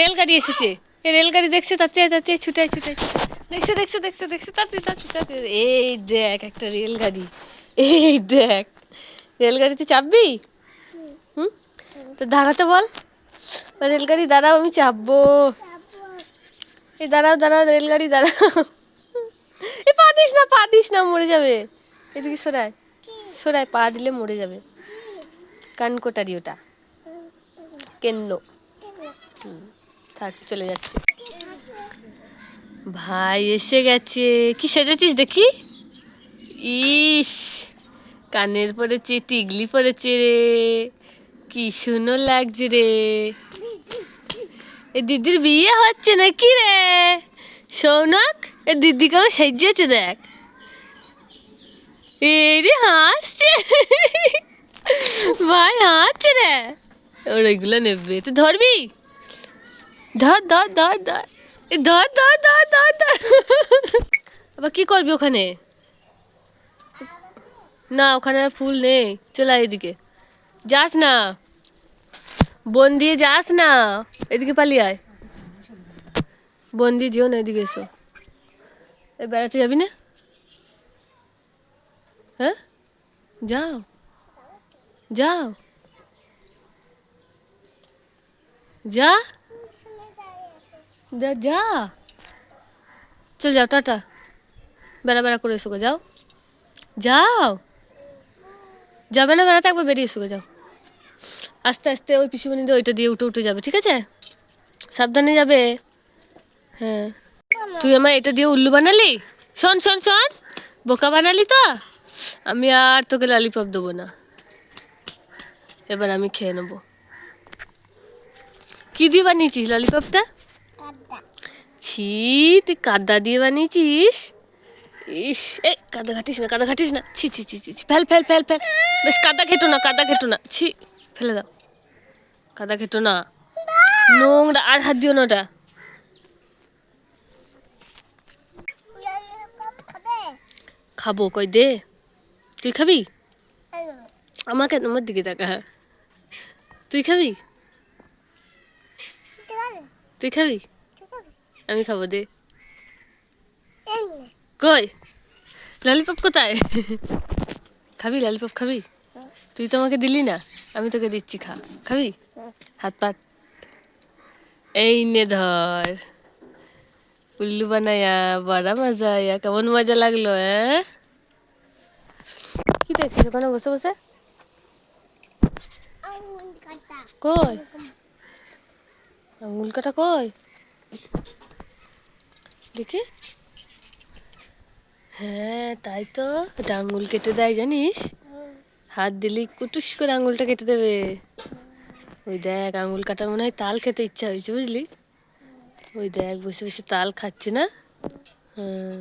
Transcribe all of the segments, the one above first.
রেলগাড়ি এসেছে। এই রেলগাড়ি দেখছে তার চেয়ে ছুটাই ছুটাই দেখছে দেখছে দেখছে দেখছে তাড়াতাড়ি তাড়াতাড়ি এই দেখ একটা রেলগাড়ি। এই দেখ। রেলগাড়িতে চাপবি? হুম? তো দাঁড়াতে বল। রেলগাড়ি দাঁড়াও আমি চাপবো। এই দাঁড়াও দাঁড়াও রেলগাড়ি দাঁড়াও। এ পা দিস না পা দিস না মরে যাবে। এদিকে সরায়। সরায় পা দিলে মরে যাবে। কানকোটারি ওটা। হুম, থাক, চলে যাচ্ছে। ভাই এসে গেছে। কি সেজেছিস দেখি? ইস, কানের পড়েছে, টিগলি পড়েছে রে। কি সুন্দর লাগছে রে। এ দিদির বিয়ে হচ্ছে নাকি রে? সৌনক, এ দিদিকে আমার সেজেছে দেখ। এই রে হাসছে। ভাই হাসছে রে। ওর এগুলো নেবে। তুই ধরবি? ধর ধর ধর ধর। ধর ধর ধর ধর ধর। আবার কি করবি ওখানে? না, ওখানে ফুল নেই। চলে এদিকে। যাস না। বন দিয়ে যাস না। এদিকে পালিয়ে আয়। বন দিয়ে যেও না, এদিকে এসো। এ, বেড়াতে যাবি না? হ্যাঁ? যাও। যাও। যা। যা যা। চল যাও টাটা। বেড়া বেড়া করে গো, যাও। যাও। যাবে না বেড়াতে একবার বেরিয়ে এসো যাও। আস্তে আস্তে ওই পিসুমনি দিয়ে ওইটা দিয়ে উঠে উঠে যাবে ঠিক আছে? সাবধানে যাবে। হ্যাঁ। তুই আমার এটা দিয়ে উল্লু বানালি? শোন শোন শোন। বোকা বানালি তো? আমি আর তোকে ললিপপ দেবো না। এবার আমি খেয়ে নেব। কী দিয়ে বানিয়েছিস ললিপপটা? ছি তুই কাদা দিয়ে বানিয়েছিস? ইস এ কাদা ঘাটিস না কাদা ঘাটিস না। ছি ছি ছি ছি ফেল ফেল ফেল ফেল। বেশ কাদা খেটো না কাদা খেটো না। ছি ফেলে দাও। কাদা খেটো না। নোংরা আর হাত দিও না ওটা। খাব কই দে? তুই খাবি? আমাকে তোমার দিকে তাকা হ্যাঁ তুই খাবি? তুই খাবি? আমি খাব, দে। কই? ললিপপ কোথায়? খাবি? ললিপপ খাবি? তুই তো আমাকে দিলি না, আমি তোকে দিচ্ছি, খা। খাবি? হাত পাত। এই নে ধর। উল্লু বানায়া, বড়া মজা আয়া কেমন মজা লাগল হ্যাঁ কি দেখছিস? ওখানে বসে বসে? কই? আঙুল কাটা কই? দেখি। হ্যাঁ তাই তো। এটা আঙুল কেটে দেয়, জানিস? হাত দিলি, কুটুস করে আঙুলটা কেটে দেবে। ওই দেখ, আঙুল কাটার মনে হয় তাল খেতে ইচ্ছা হয়েছে, বুঝলি? ওই দেখ, বসে বসে তাল খাচ্ছে না? হ্যাঁ।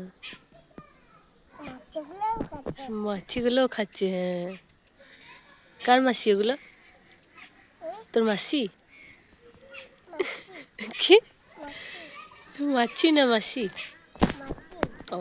মাছিগুলোও খাচ্ছে হ্যাঁ। কার মাসি ওগুলো? তোর মাসি? কি মাছি না মাসি ও